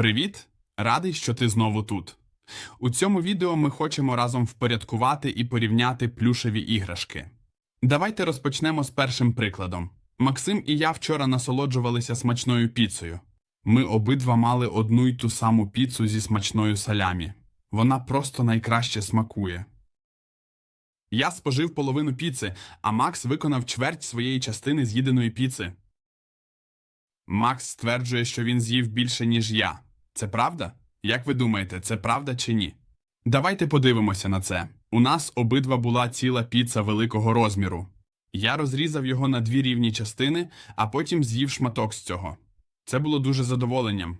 Привіт! Радий, що ти знову тут. У цьому відео ми хочемо разом впорядкувати і порівняти плюшеві іграшки. Давайте розпочнемо з першим прикладом. Максим і я вчора насолоджувалися смачною піцею. Ми обидва мали одну й ту саму піцу зі смачною салямі. Вона просто найкраще смакує. Я спожив половину піци, а Макс виконав чверть своєї частини з'їденої піци. Макс стверджує, що він з'їв більше, ніж я. Це правда? Як ви думаєте, це правда чи ні? Давайте подивимося на це. У нас обидва була ціла піца великого розміру. Я розрізав його на дві рівні частини, а потім з'їв шматок з цього. Це було дуже задоволенням.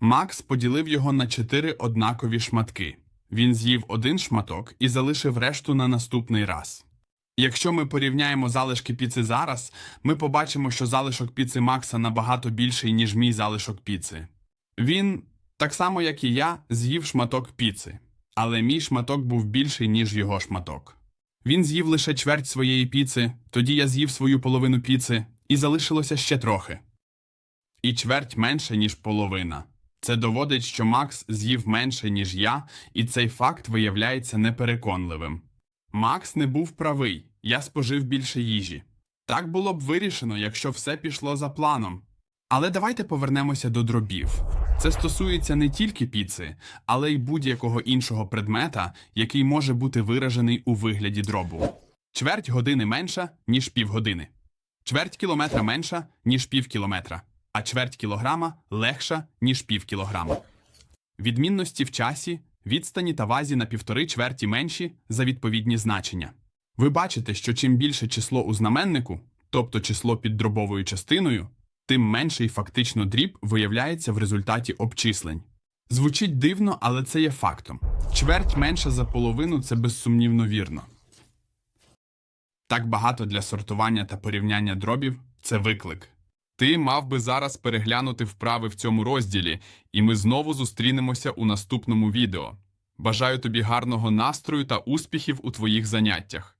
Макс поділив його на чотири однакові шматки. Він з'їв один шматок і залишив решту на наступний раз. Якщо ми порівняємо залишки піци зараз, ми побачимо, що залишок піци Макса набагато більший, ніж мій залишок піци. Він, так само як і я, з'їв шматок піци, але мій шматок був більший, ніж його шматок. Він з'їв лише чверть своєї піци, тоді я з'їв свою половину піци, і залишилося ще трохи. І чверть менше, ніж половина. Це доводить, що Макс з'їв менше, ніж я, і цей факт виявляється непереконливим. Макс не був правий, я спожив більше їжі. Так було б вирішено, якщо все пішло за планом. Але давайте повернемося до дробів. Це стосується не тільки піци, але й будь-якого іншого предмета, який може бути виражений у вигляді дробу. Чверть години менша, ніж півгодини. Чверть кілометра менша, ніж пів кілометра, а чверть кілограма легша, ніж пів кілограма. Відмінності в часі, відстані та вазі на півтори чверті менші за відповідні значення. Ви бачите, що чим більше число у знаменнику, тобто число під дробовою частиною, тим менший фактично дріб виявляється в результаті обчислень. Звучить дивно, але це є фактом. Чверть менша за половину це безсумнівно вірно. Так багато для сортування та порівняння дробів це виклик. Ти мав би зараз переглянути вправи в цьому розділі, і ми знову зустрінемося у наступному відео. Бажаю тобі гарного настрою та успіхів у твоїх заняттях.